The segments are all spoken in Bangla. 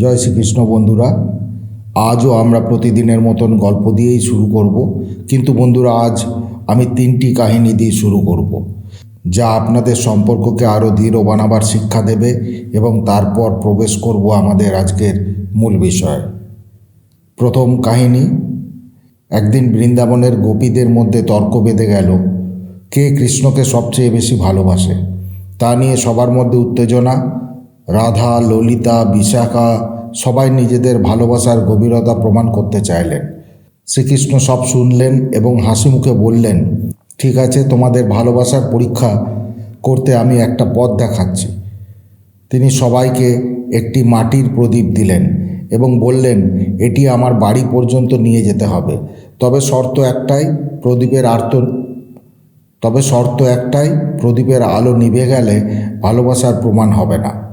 জয় শ্রীকৃষ্ণ বন্ধুরা, আজও আমরা প্রতিদিনের মতন গল্প দিয়েই শুরু করব। কিন্তু বন্ধুরা, আজ আমি তিনটি কাহিনী দিয়ে শুরু করব, যা আপনাদের সম্পর্ককে আরও দৃঢ় বানাবার শিক্ষা দেবে এবং তারপর প্রবেশ করব আমাদের আজকের মূল বিষয়। প্রথম কাহিনী, একদিন বৃন্দাবনের গোপীদের মধ্যে তর্ক বেঁধে গেল, কে কৃষ্ণকে সবচেয়ে বেশি ভালোবাসে? তা নিয়ে সবার মধ্যে উত্তেজনা রাধা, ললিতা, বিশাখা সবাই নিজেদের ভালোবাসার গভীরতা প্রমাণ করতে চাইলেন। শ্রীকৃষ্ণ সব শুনলেন এবং হাসি মুখে বললেন, ঠিক আছে, তোমাদের ভালোবাসার পরীক্ষা করতে আমি একটা পথ দেখাচ্ছি। তিনি সবাইকে একটি মাটির প্রদীপ দিলেন এবং বললেন, এটি আমার বাড়ি পর্যন্ত নিয়ে যেতে হবে। তবে শর্ত একটাই, প্রদীপের আর্ত তবে শর্ত একটাই, প্রদীপের আলো নিভে গেলে ভালোবাসার প্রমাণ হবে না।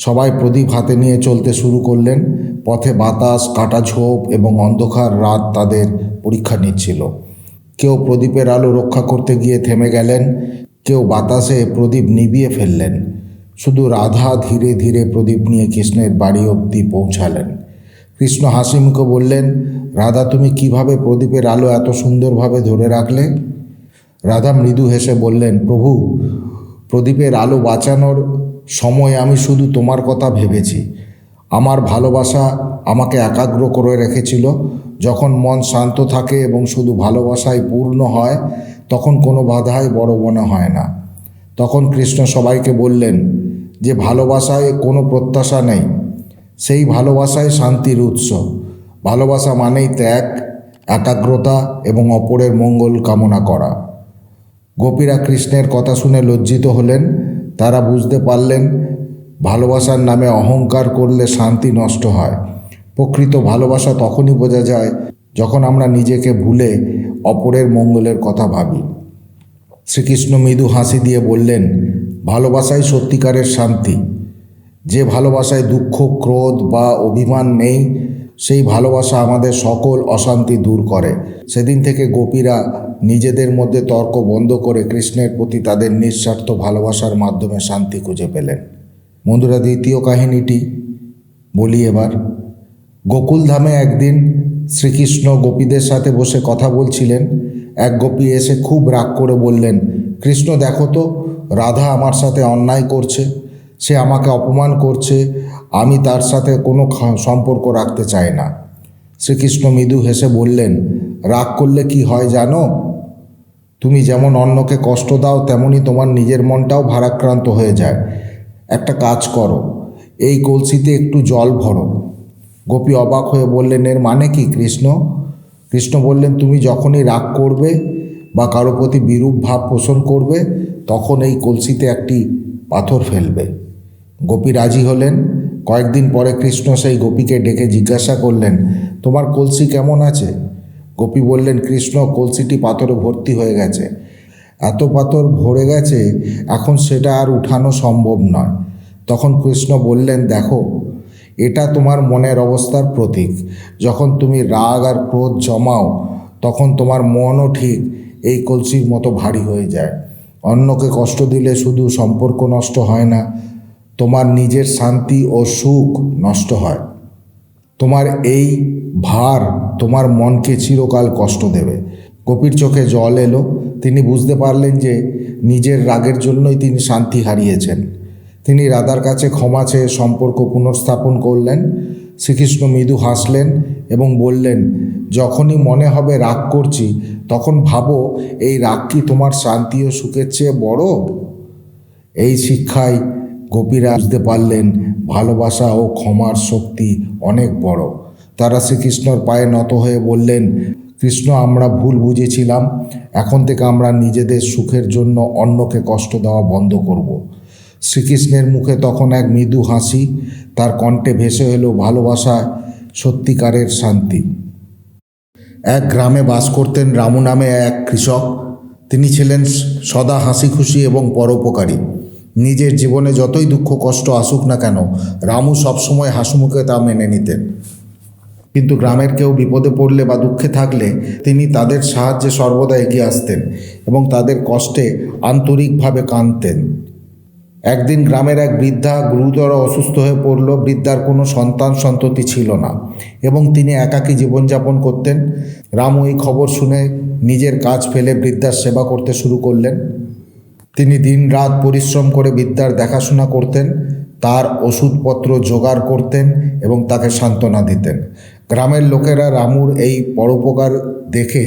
সবাই প্রদীপ হাতে নিয়ে চলতে শুরু করলেন। পথে বাতাস, কাটা ঝোপ এবং অন্ধকার রাত তাদের পরীক্ষা নিচ্ছিল। কেউ প্রদীপের আলো রক্ষা করতে গিয়ে থেমে গেলেন, কেউ বাতাসে প্রদীপ নিভিয়ে ফেললেন। শুধু রাধা ধীরে ধীরে প্রদীপ নিয়ে কৃষ্ণের বাড়ি অবধি পৌঁছালেন। কৃষ্ণ হাসি মুখে বললেন, রাধা, তুমি কীভাবে প্রদীপের আলো এত সুন্দরভাবে ধরে রাখলে? রাধা মৃদু হেসে বললেন, প্রভু, প্রদীপের আলো বাঁচানোর সময় আমি শুধু তোমার কথা ভেবেছি। আমার ভালোবাসা আমাকে একাগ্র করে রেখেছিল। যখন মন শান্ত থাকে এবং শুধু ভালোবাসায় পূর্ণ হয়, তখন কোনো বাধাই বড় মনে হয় না। তখন কৃষ্ণ সবাইকে বললেন, যে ভালোবাসায় কোনো প্রত্যাশা নেই। সেই ভালোবাসায় শান্তির উৎস। ভালোবাসা মানেই ত্যাগ, একাগ্রতা এবং অপরের মঙ্গল কামনা করা। গোপীরা কৃষ্ণের কথা শুনে লজ্জিত হলেন। তারা বুঝতে পারলেন ভালোবাসার নামে অহংকার করলে শান্তি নষ্ট হয়। প্রকৃত ভালোবাসা তখনই বোঝা যায় যখন আমরা নিজেকে ভুলে অপরের মঙ্গলের কথা ভাবি। শ্রীকৃষ্ণ মৃদু হাসি দিয়ে বললেন, ভালোবাসাই সত্যিকারের শান্তি। যে ভালোবাসায় দুঃখ, ক্রোধ বা অভিমান নেই সেই ভালোবাসা আমাদের সকল অশান্তি দূর করে। সেদিন থেকে গোপীরা নিজেদের মধ্যে তর্ক বন্ধ করে কৃষ্ণের প্রতি তাদের নিঃস্বার্থ ভালোবাসার মাধ্যমে শান্তি খুঁজে পেলেন। বন্ধুরা, দ্বিতীয় কাহিনীটি বলি এবার। গোকুলধামে একদিন শ্রীকৃষ্ণ গোপীদের সাথে বসে কথা বলছিলেন। এক গোপী এসে খুব রাগ করে বললেন, কৃষ্ণ, দেখো তো, রাধা আমার সাথে অন্যায় করছে। সে আমাকে অপমান করছে। আমি তার সাথে কোনো সম্পর্ক রাখতে চাই না। শ্রীকৃষ্ণ মৃদু হেসে বললেন, রাগ করলে কি হয় জানো? তুমি যেমন অন্যকে কষ্ট দাও তেমনই তোমার নিজের মনটাও ভারাক্রান্ত হয়ে যায়। একটা কাজ করো, এই কলসিতে একটু জল ভরো। গোপী অবাক হয়ে বললেন, এর মানে কি কৃষ্ণ? কৃষ্ণ বললেন, তুমি যখনই রাগ করবে বা কারও প্রতি বিরূপ ভাব পোষণ করবে, তখন এই কলসিতে একটি পাথর ফেলবে। গোপী রাজি হলেন কয়েকদিন পরে কৃষ্ণ সেই গোপীকে ডেকে জিজ্ঞাসা করলেন, তোমার কলসি কেমন আছে? গোপী বললেন, কৃষ্ণ, কলসিটি পাথরে ভর্তি হয়ে গেছে। এত পাথর ভরে গেছে, এখন সেটা আর উঠানো সম্ভব নয়। তখন কৃষ্ণ বললেন, দেখো, এটা তোমার মনের অবস্থার প্রতীক। যখন তুমি রাগ আর ক্রোধ জমাও, তখন তোমার মনও ঠিক এই কলসির মতো ভারী হয়ে যায়। অন্যকে কষ্ট দিলে শুধু সম্পর্ক নষ্ট হয় না তোমার নিজের শান্তি ও সুখ নষ্ট হয়। তোমার এই ভার তোমার মনকে চিরকাল কষ্ট দেবে। গোপীর চোখে জল এলো। তিনি বুঝতে পারলেন যে নিজের রাগের জন্যই তিনি শান্তি হারিয়েছেন। তিনি রাধার কাছে ক্ষমা চেয়ে সম্পর্ক পুনর্স্থাপন করলেন। শ্রীকৃষ্ণ মৃদু হাসলেন এবং বললেন, যখনই মনে হবে রাগ করছি, তখন ভাবো এই রাগ কি তোমার শান্তি ও সুখের চেয়ে বড়? এই শিক্ষায় গোপীরা বুঝতে পারলেন ভালোবাসা ও ক্ষমার শক্তি অনেক বড়। তারা শ্রীকৃষ্ণর পায়ে নত হয়ে বললেন, কৃষ্ণ, আমরা ভুল বুঝেছিলাম। এখন থেকে আমরা নিজেদের সুখের জন্য অন্যকে কষ্ট দেওয়া বন্ধ করব। শ্রীকৃষ্ণের মুখে তখন এক মৃদু হাসি, তার কণ্ঠে ভেসে এলো ভালোবাসা, সত্যিকারের শান্তি। এক গ্রামে বাস করতেন রামু নামে এক কৃষক। তিনি ছিলেন সদা হাসি খুশি এবং পরোপকারী। নিজের জীবনে যতই দুঃখ, কষ্ট আসুক না কেন, রামু সবসময় হাসিমুখে তা মেনে নিতেন। কিন্তু গ্রামের কেউ বিপদে পড়লে বা দুঃখে থাকলে তিনি তাদের সাহায্যে সর্বদা এগিয়ে আসতেন এবং তাদের কষ্টে আন্তরিকভাবে কাঁদতেন। একদিন গ্রামের এক বৃদ্ধা গুরুতর অসুস্থ হয়ে পড়ল, বৃদ্ধার কোনো সন্তান সন্ততি ছিল না এবং তিনি একাকী জীবনযাপন করতেন। রামু এই খবর শুনে নিজের কাজ ফেলে বৃদ্ধার সেবা করতে শুরু করলেন। তিনি দিনরাত পরিশ্রম করে বিদ্যার দেখাশোনা করতেন, তার ওষুধপত্র জোগাড় করতেন এবং তাকে সান্ত্বনা দিতেন। গ্রামের লোকেরা রামুর এই পরোপকার দেখে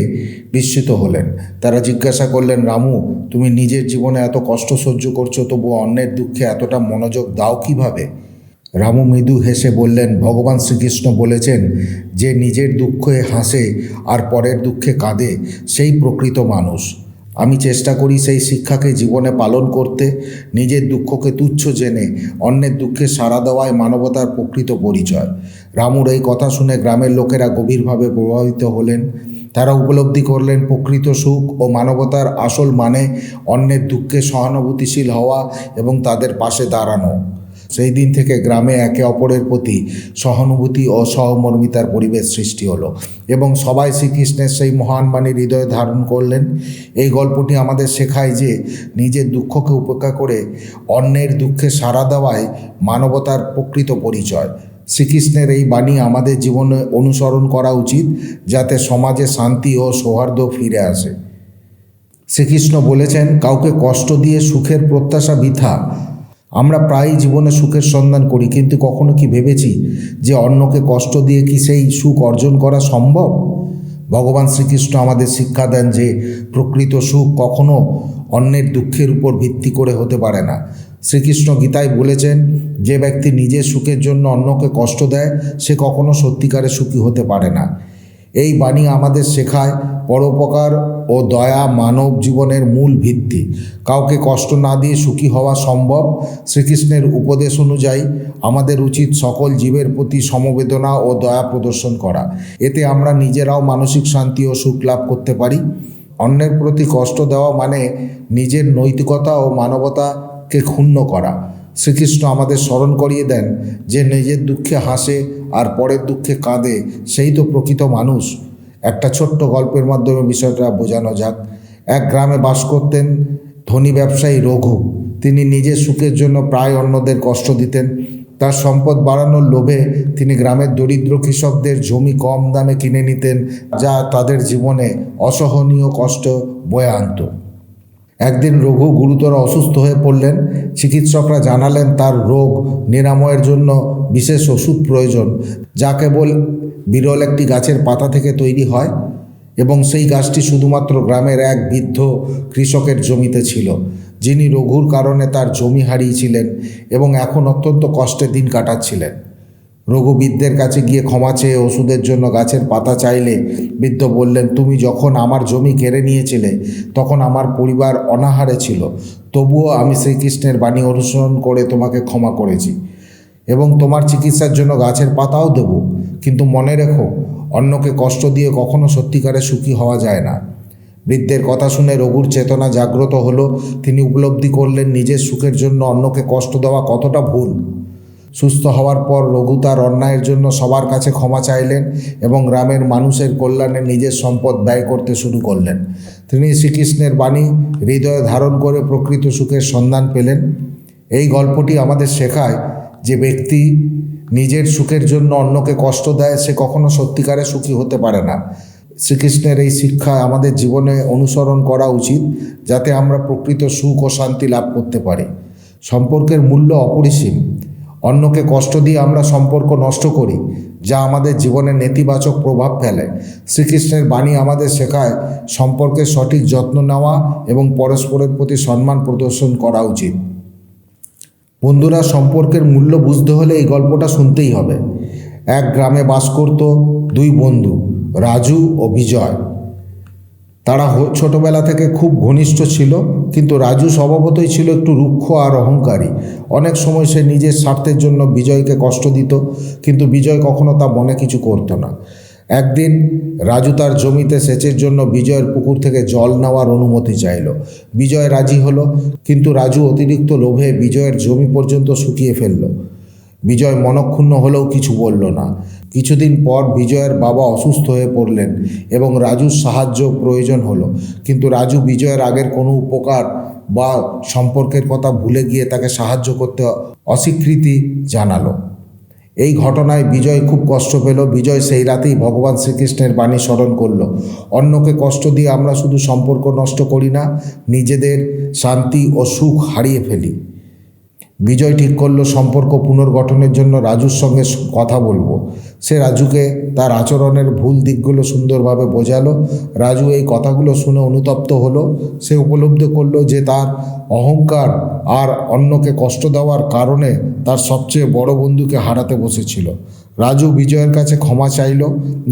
বিস্মিত হলেন। তারা জিজ্ঞাসা করলেন, রামু, তুমি নিজের জীবনে এত কষ্ট সহ্য করছ, তবু অন্যের দুঃখে এতটা মনোযোগ দাও কীভাবে? রামু মৃদু হেসে বললেন, ভগবান শ্রীকৃষ্ণ বলেছেন, যে নিজের দুঃখে হাসে আর পরের দুঃখে কাঁদে, সেই প্রকৃত মানুষ। আমি চেষ্টা করি সেই শিক্ষাকে জীবনে পালন করতে, নিজের দুঃখকে তুচ্ছ জেনে, অন্যের দুঃখে সাড়া দেওয়ায় মানবতার প্রকৃত পরিচয়। রামুর এই কথা শুনে গ্রামের লোকেরা গভীরভাবে প্রভাবিত হলেন। তারা উপলব্ধি করলেন, প্রকৃত সুখ ও মানবতার আসল মানে অন্যের দুঃখে সহানুভূতিশীল হওয়া এবং তাদের পাশে দাঁড়ানো। সেই দিন থেকে গ্রামে একে অপরের প্রতি সহানুভূতি ও সহমর্মিতার পরিবেশ সৃষ্টি হলো এবং সবাই শ্রীকৃষ্ণের সেই মহান বাণী হৃদয়ে ধারণ করলেন। এই গল্পটি আমাদের শেখায় যে নিজের দুঃখকে উপেক্ষা করে অন্যের দুঃখে সাড়া দেওয়ায় মানবতার প্রকৃত পরিচয়। শ্রীকৃষ্ণের এই বাণী আমাদের জীবনে অনুসরণ করা উচিত যাতে সমাজে শান্তি ও সৌহার্দ্য ফিরে আসে। শ্রীকৃষ্ণ বলেছেন, কাউকে কষ্ট দিয়ে সুখের প্রত্যাশা বৃথা আমরা প্রায়ই জীবনে সুখের সন্ধান করি, কিন্তু কখনো কি ভেবেছি যে অন্যকে কষ্ট দিয়ে কি সেই সুখ অর্জন করা সম্ভব? ভগবান শ্রীকৃষ্ণ আমাদের শিক্ষা দেন যে প্রকৃত সুখ কখনো অন্যের দুঃখের উপর ভিত্তি করে হতে পারে না। শ্রীকৃষ্ণ গীতায় বলেছেন, যে ব্যক্তি নিজের সুখের জন্য অন্যকে কষ্ট দেয়, সে কখনো সত্যিকারে সুখী হতে পারে না। এই বাণী আমাদের শেখায় পরোপকার ও দয়া মানব জীবনের মূল ভিত্তি। কাউকে কষ্ট না দিয়ে সুখী হওয়া সম্ভব। শ্রীকৃষ্ণের উপদেশ অনুযায়ী আমাদের উচিত সকল জীবের প্রতি সমবেদনা ও দয়া প্রদর্শন করা। এতে আমরা নিজেরাও মানসিক শান্তি ও সুখ লাভ করতে পারি। অন্যের প্রতি কষ্ট দেওয়া মানে নিজের নৈতিকতা ও মানবতাকে ক্ষুণ্ণ করা। শ্রীকৃষ্ণ আমাদের স্মরণ করিয়ে দেন যে নিজের দুঃখে হাসে আর পরের দুঃখে কাঁদে, সেই তো প্রকৃত মানুষ। একটা ছোট্ট গল্পের মাধ্যমে বিষয়টা বোঝানো যাক। এক গ্রামে বাস করতেন ধনী ব্যবসায়ী রঘু। তিনি নিজের সুখের জন্য প্রায় অন্যদের কষ্ট দিতেন। তার সম্পদ বাড়ানোর লোভে তিনি গ্রামের দরিদ্র কৃষকদের জমি কম দামে কিনে নিতেন, যা তাদের জীবনে অসহনীয় কষ্ট বয়ে আনতো। একদিন রঘু গুরুতর অসুস্থ হয়ে পড়লেন। চিকিৎসকরা জানালেন তার রোগ নিরাময়ের জন্য বিশেষ ওষুধ প্রয়োজন, যা কেবল বিরল একটি গাছের পাতা থেকে তৈরি হয় এবং সেই গাছটি শুধুমাত্র গ্রামের এক বৃদ্ধ কৃষকের জমিতে ছিল, যিনি রঘুর কারণে তার জমি হারিয়েছিলেন এবং এখন অত্যন্ত কষ্টে দিন কাটাচ্ছিলেন। রঘুবৃদ্ধের কাছে গিয়ে ক্ষমা চেয়ে ওষুধের জন্য গাছের পাতা চাইলে বৃদ্ধ বললেন, তুমি যখন আমার জমি কেড়ে নিয়েছিলে, তখন আমার পরিবার অনাহারে ছিল। তবুও আমি শ্রীকৃষ্ণের বাণী অনুসরণ করে তোমাকে ক্ষমা করেছি এবং তোমার চিকিৎসার জন্য গাছের পাতাও দেব। কিন্তু মনে রেখো, অন্যকে কষ্ট দিয়ে কখনো সত্যিকারে সুখী হওয়া যায় না বৃদ্ধের কথা শুনে রঘুর চেতনা জাগ্রত হলো। তিনি উপলব্ধি করলেন, নিজের সুখের জন্য অন্যকে কষ্ট দেওয়া কতটা ভুল। সুস্থ হওয়ার পর রঘু তার অন্যায়ের জন্য সবার কাছে ক্ষমা চাইলেন এবং গ্রামের মানুষের কল্যাণে নিজের সম্পদ ব্যয় করতে শুরু করলেন। তিনি শ্রীকৃষ্ণের বাণী, হৃদয়ে ধারণ করে প্রকৃত সুখের সন্ধান পেলেন। এই গল্পটি আমাদের শেখায় যে ব্যক্তি নিজের সুখের জন্য অন্যকে কষ্ট দেয়, সে কখনো সত্যিকারে সুখী হতে পারে না। শ্রীকৃষ্ণের এই শিক্ষা আমাদের জীবনে অনুসরণ করা উচিত, যাতে আমরা প্রকৃত সুখ ও শান্তি লাভ করতে পারি। সম্পর্কের মূল্য অপরিসীম। অন্যকে কষ্ট দিয়ে আমরা সম্পর্ক নষ্ট করি, যা আমাদের জীবনে নেতিবাচক প্রভাব ফেলে। শ্রীকৃষ্ণের বাণী আমাদের শেখায় সম্পর্কের সঠিক যত্ন নেওয়া এবং পরস্পরের প্রতি সম্মান প্রদর্শন করা উচিত। বন্ধুরা, সম্পর্কের মূল্য বুঝতে হলে এই গল্পটা শুনতেই হবে। এক গ্রামে বাস করত দুই বন্ধু, রাজু ও বিজয়। তারা ছোটবেলা থেকে খুব ঘনিষ্ঠ ছিল, কিন্তু রাজু স্বভাবতই ছিল একটু রুক্ষ আর অহংকারী। অনেক সময় সে নিজের স্বার্থের জন্য বিজয়কে কষ্ট দিত, কিন্তু বিজয় কখনো তা মনে কিছু করতো না। একদিন রাজু তার জমিতে সেচের জন্য বিজয়ের পুকুর থেকে জল নেওয়ার অনুমতি চাইল। বিজয় রাজি হলো, কিন্তু রাজু অতিরিক্ত লোভে বিজয়ের জমি পর্যন্ত শুকিয়ে ফেলল। বিজয় মনক্ষুণ্ণ হলেও কিছু বলল না। কিছুদিন পর বিজয়ের বাবা অসুস্থ হয়ে পড়লেন এবং রাজুর সাহায্য প্রয়োজন হলো। কিন্তু রাজু বিজয়ের আগের কোনো উপকার বা সম্পর্কের কথা ভুলে গিয়ে তাকে সাহায্য করতে অস্বীকৃতি জানালো। এই ঘটনায় বিজয় খুব কষ্ট পেল। বিজয় সেই রাতেই ভগবান শ্রীকৃষ্ণের বাণী স্মরণ করল। অন্যকে কষ্ট দিয়ে আমরা শুধু সম্পর্ক নষ্ট করি না, নিজেদের শান্তি ও সুখ হারিয়ে ফেলি। বিজয় ঠিক করল সম্পর্ক পুনর্গঠনের জন্য রাজুর সঙ্গে কথা বলব। সে রাজুকে তার আচরণের ভুল দিকগুলো সুন্দরভাবে বোঝালো। রাজু এই কথাগুলো শুনে অনুতপ্ত হলো। সে উপলব্ধি করল যে তার অহংকার আর অন্যকে কষ্ট দেওয়ার কারণে তার সবচেয়ে বড় বন্ধুকে হারাতে বসেছিল। রাজু বিজয়ের কাছে ক্ষমা চাইল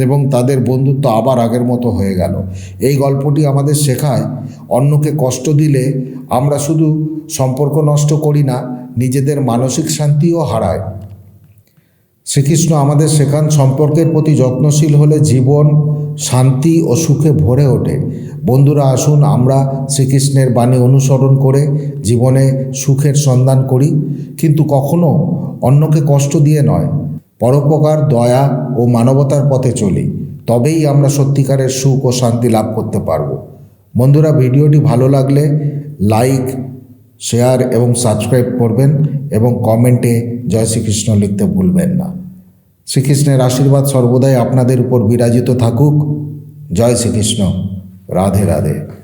এবং তাদের বন্ধুত্ব আবার আগের মতো হয়ে গেল। এই গল্পটি আমাদের শেখায়, অন্যকে কষ্ট দিলে আমরা শুধু সম্পর্ক নষ্ট করি না নিজেদের মানসিক শান্তিও হারায়। শ্রীকৃষ্ণ আমাদের শেখান সম্পর্কের প্রতি যত্নশীল হলে জীবন শান্তি ও সুখে ভরে ওঠে। বন্ধুরা, আসুন আমরা শ্রীকৃষ্ণের বাণী অনুসরণ করে জীবনে সুখের সন্ধান করি। কিন্তু কখনো অন্যকে কষ্ট দিয়ে নয়। পরোপকার, দয়া ও মানবতার পথে চলি। তবেই আমরা সত্যিকারের সুখ ও শান্তি লাভ করতে পারব। বন্ধুরা, ভিডিওটি ভালো লাগলে লাইক শেয়ার এবং সাবস্ক্রাইব করবেন এবং কমেন্টে জয় শ্রীকৃষ্ণ লিখতে ভুলবেন না। শ্রীকৃষ্ণের আশীর্বাদ সর্বদাই আপনাদের উপর বিরাজিত থাকুক। জয় শ্রীকৃষ্ণ। রাধে রাধে।